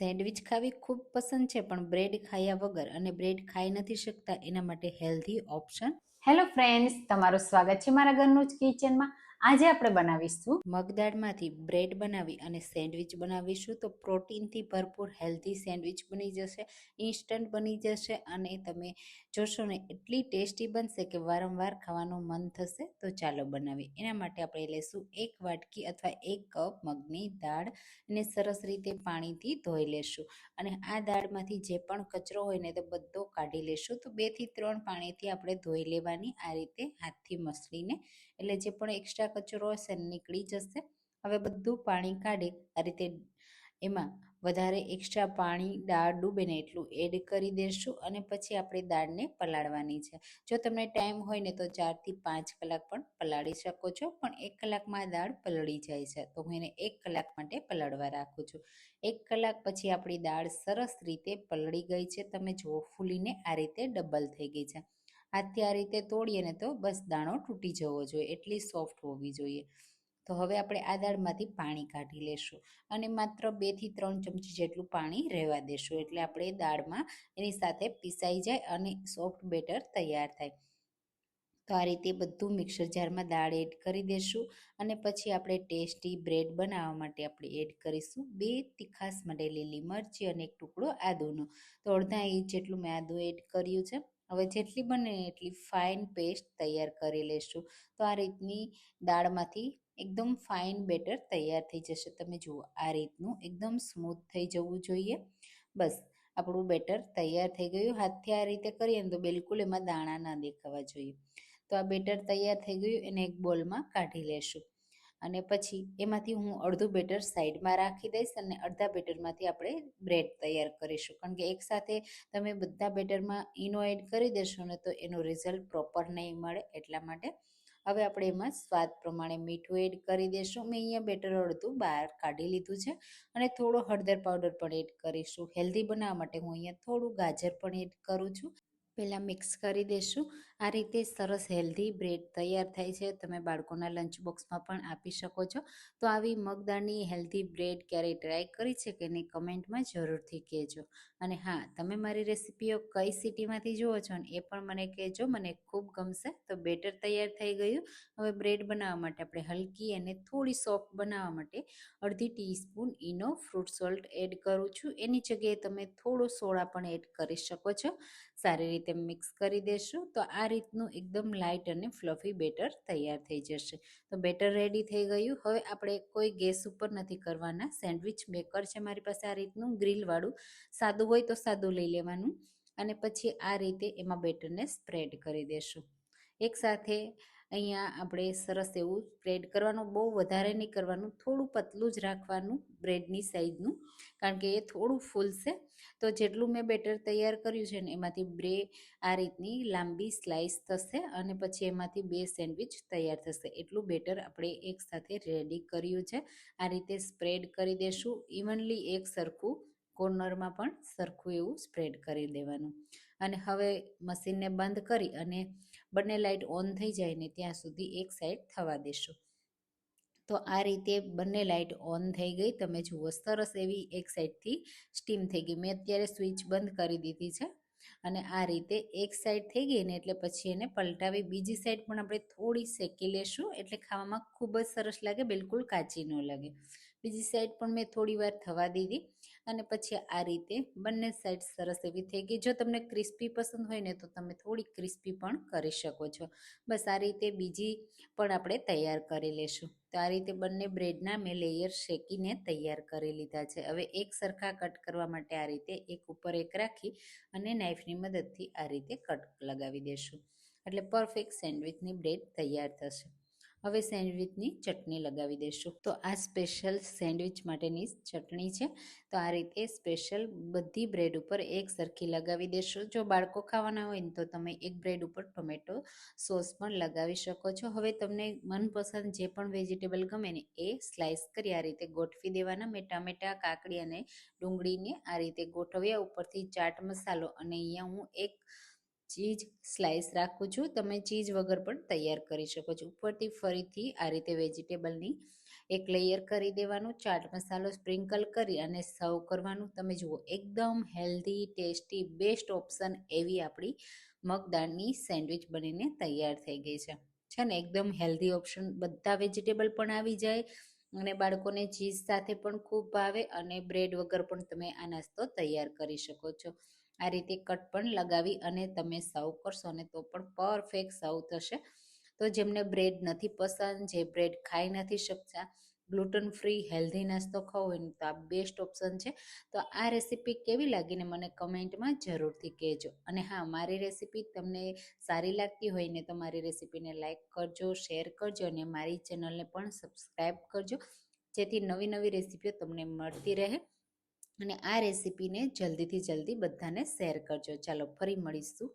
Sandwich ખાવી ખૂબ પસંદ છે, પણ બ્રેડ ખાયા વગર અને બ્રેડ ખાઈ નથી શકતા. એના માટે હેલ્ધી ઓપ્શન. હેલો ફ્રેન્ડ્સ તમારું સ્વાગત છે મારા ઘરનું જ કિચનમાં આજે આપણે બનાવીશું મગદાળમાંથી બ્રેડ બનાવી અને સેન્ડવિચ બનાવીશું. તો પ્રોટીનથી ભરપૂર હેલ્ધી સેન્ડવિચ બની જશે, ઇન્સ્ટન્ટ બની જશે અને તમે જોશો ને એટલી ટેસ્ટી બનશે કે વારંવાર ખાવાનું મન થશે. તો ચાલો બનાવીએ. એના માટે આપણે લઈશું એક વાટકી અથવા એક કપ મગની દાળ અને સરસ રીતે પાણીથી ધોઈ લેશું. અને આ દાળમાંથી જે પણ કચરો હોય ને તો બધો કાઢી લેશું. તો બેથી ત્રણ પાણીથી આપણે ધોઈ લેવાની આ રીતે હાથથી મસળીને. એટલે જે પણ એક્સ્ટ્રા કચરો હશે નીકળી જશે. હવે બધું પાણી કાઢી. આ રીતે એમાં વધારે એક્સ્ટ્રા પાણી, દાળ ડૂબે ને એટલું એડ કરી દેશું અને પછી આપણે દાળને પલાળવાની છે. જો તમને ટાઈમ હોય ને તો ચારથી પાંચ કલાક પણ પલાળી શકો છો, પણ એક કલાકમાં દાળ પલળી જાય છે. તો હું એને એક કલાક માટે પલાળવા રાખું છું. એક કલાક પછી આપણી દાળ સરસ રીતે પલળી ગઈ છે. તમે જુઓ, ફૂલીને આ રીતે ડબલ થઈ ગઈ છે. હાથથી આ રીતે તોડીએ ને તો બસ દાણો તૂટી જવો જોઈએ, એટલી સોફ્ટ હોવી જોઈએ. તો હવે આપણે આ દાળમાંથી પાણી કાઢી લેશું અને માત્ર બેથી ત્રણ ચમચી જેટલું પાણી રહેવા દેશું, એટલે આપણે દાળમાં એની સાથે પીસાઈ જાય અને સોફ્ટ બેટર તૈયાર થાય. તો આ રીતે બધું મિક્સર જારમાં દાળ એડ કરી દેશું અને પછી આપણે ટેસ્ટી બ્રેડ બનાવવા માટે આપણે એડ કરીશું બે તીખાસ માટે લીલી મરચી અને એક ટુકડો આદુનો. તો અડધા ઇંચ જેટલું મેં આદુ એડ કર્યું છે. હવે જેટલી બને એટલી ફાઇન પેસ્ટ તૈયાર કરી લેશું. તો આ રીતની દાળમાંથી એકદમ ફાઇન બેટર તૈયાર થઈ જશે. તમે જુઓ, આ રીતનું એકદમ સ્મૂથ થઈ જવું જોઈએ. બસ, આપણું બેટર તૈયાર થઈ ગયું. હાથથી આ રીતે કરીએ ને તો બિલકુલ એમાં દાણા ના દેખાવા જોઈએ. તો આ બેટર તૈયાર થઈ ગયું. એને એક બોલમાં કાઢી લેશું. અને પછી એમાંથી હું અડધું બેટર સાઈડમાં રાખી દઈશ અને અડધા બેટરમાંથી આપણે બ્રેડ તૈયાર કરીશું. કારણ કે એકસાથે તમે બધા બેટરમાં ઈનો એડ કરી દેશો ને તો એનું રિઝલ્ટ પ્રોપર નહીં મળે. એટલા માટે હવે આપણે એમાં સ્વાદ પ્રમાણે મીઠું એડ કરી દઈશું મેં અહીંયા બેટર અડધું બહાર કાઢી લીધું છે અને થોડો હળદર પાવડર પણ એડ કરીશું. હેલ્ધી બનાવવા માટે હું અહીંયા થોડું ગાજર પણ એડ કરું છું. પહેલાં મિક્સ કરી દઈશું આ રીતે સરસ હેલ્ધી બ્રેડ તૈયાર થાય છે. તમે બાળકોના લંચ બોક્સમાં પણ આપી શકો છો. તો આવી મગદાળની હેલ્ધી બ્રેડ ક્યારેય ટ્રાય કરી છે કે નહીં કમેન્ટમાં જરૂરથી કહેજો. અને હા, તમે મારી રેસીપીઓ કઈ સિટીમાંથી જુઓ છો ને એ પણ મને કહેજો. મને ખૂબ ગમશે. તો બેટર તૈયાર થઈ ગયું. હવે બ્રેડ બનાવવા માટે આપણે હલકી અને થોડી સોફ્ટ બનાવવા માટે અડધી teaspoon Eno fruit salt add કરું છું. એની જગ્યાએ તમે થોડો સોડા પણ એડ કરી શકો છો. સારી રીતે મિક્સ કરી દેશું. તો આ રીતનું એકદમ લાઇટ અને ફ્લફી બેટર તૈયાર થઈ જશે. તો બેટર રેડી થઈ ગયું. હવે આપણે કોઈ ગેસ ઉપર નથી કરવાના. સેન્ડવિચ મેકર છે મારી પાસે આ રીતનું ગ્રીલવાળું સાદું હોય તો સાદું લઈ લેવાનું. અને પછી આ રીતે એમાં બેટરને સ્પ્રેડ કરી દેશું. એકસાથે અહીંયા આપણે સરસ એવું સ્પ્રેડ કરવાનું, બહુ વધારે નહીં કરવાનું, થોડું પતલું જ રાખવાનું બ્રેડની સાઇઝનું કારણ કે એ થોડું ફૂલશે. તો જેટલું મેં બેટર તૈયાર કર્યું છે ને, એમાંથી બ્રે આ રીતની લાંબી સ્લાઇસ થશે અને પછી એમાંથી બે સેન્ડવિચ તૈયાર થશે. એટલું બેટર આપણે એકસાથે રેડી કર્યું છે. આ રીતે સ્પ્રેડ કરી દેશું. ઇવનલી એક સરખું કોર્નરમાં પણ સરખું એવું સ્પ્રેડ કરી દેવાનું. અને હવે મશીનને બંધ કરી અને બંને લાઇટ ઓન થઈ જાય ને ત્યાં સુધી એક સાઈડ થવા દેશું. તો આ રીતે બંને લાઇટ ઓન થઈ ગઈ. તમે જુઓ, સરસ એવી એક સાઈડથી સ્ટીમ થઈ ગઈ. મેં અત્યારે સ્વિચ બંધ કરી દીધી છે અને આ રીતે એક સાઈડ થઈ ગઈ ને એટલે પછી એને પલટાવી બીજી સાઈડ પણ આપણે થોડી શેકી લેશું એટલે ખાવામાં ખૂબ જ સરસ લાગે, બિલકુલ કાચી ન લાગે. બીજી સાઈડ પણ મેં થોડી વાર થવા દીધી. અને પછી આ રીતે બંને સાઈડ સરસ એવી થઈ ગઈ. જો તમને ક્રિસ્પી પસંદ હોય ને તો તમે થોડી ક્રિસ્પી પણ કરી શકો છો. બસ આ રીતે બીજી પણ આપણે તૈયાર કરી લેશું. તો આ રીતે બંને બ્રેડના મેં લેયર શેકીને તૈયાર કરી લીધા છે. હવે એક સરખા કટ કરવા માટે આ રીતે એક ઉપર એક રાખી અને નાઈફની મદદથી આ રીતે કટ લગાવી દેશું. એટલે પરફેક્ટ સેન્ડવિચની બ્રેડ તૈયાર થશે. હવે સેન્ડવિચની ચટણી લગાવી દઈશું તો આ સ્પેશિયલ સેન્ડવિચ માટેની ચટણી છે. તો આ રીતે સ્પેશિયલ બધી બ્રેડ ઉપર એક સરખી લગાવી દેશો. જો બાળકો ખાવાના હોય ને તો તમે એક બ્રેડ ઉપર ટોમેટો સોસ પણ લગાવી શકો છો. હવે તમને મનપસંદ જે પણ વેજીટેબલ ગમે ને એ સ્લાઇસ કરી આ રીતે ગોઠવી દેવાના. મેં ટામેટા કાકડી અને ડુંગળીને આ રીતે ગોઠવ્યા ઉપરથી ચાટ મસાલો અને અહીંયા હું એક ચીઝ સ્લાઇસ રાખું છું. તમે ચીઝ વગર પણ તૈયાર કરી શકો છો. ઉપરથી ફરીથી આ રીતે વેજીટેબલની એક લેયર કરી દેવાનું. ચાટ મસાલો સ્પ્રિંકલ કરી અને સર્વ કરવાનું. તમે જુઓ, એકદમ હેલ્ધી ટેસ્ટી બેસ્ટ ઓપ્શન એવી આપણી મગદાળની સેન્ડવિચ બનીને તૈયાર થઈ ગઈ છે. છે ને? એકદમ હેલ્ધી ઓપ્શન બધા વેજીટેબલ પણ આવી જાય અને બાળકોને ચીઝ સાથે પણ ખૂબ ભાવે અને બ્રેડ વગર પણ તમે આ નાસ્તો તૈયાર કરી શકો છો. આ રીતે કટ પણ લગાવી અને તમે સર્વ કરશો ને તો પણ પરફેક્ટ સર્વ થશે. તો જેમને બ્રેડ નથી પસંદ, જે બ્રેડ ખાઈ નથી શકતા, ગ્લુટન ફ્રી, હેલ્ધી નાસ્તો ખાવો હોય તો આ બેસ્ટ ઓપ્શન છે. તો આ રેસીપી કેવી લાગીને મને કમેન્ટમાં જરૂરથી કહેજો. અને હા, મારી રેસીપી તમને સારી લાગતી હોય ને તો મારી રેસીપીને લાઇક કરજો, શેર કરજો અને મારી ચેનલને પણ સબસ્ક્રાઈબ કરજો. જેથી નવી નવી રેસીપીઓ તમને મળતી રહે. અને આ રેસીપીને જલ્દીથી જલ્દી બધાને શેર કરજો. ચાલો ફરી મળીશું.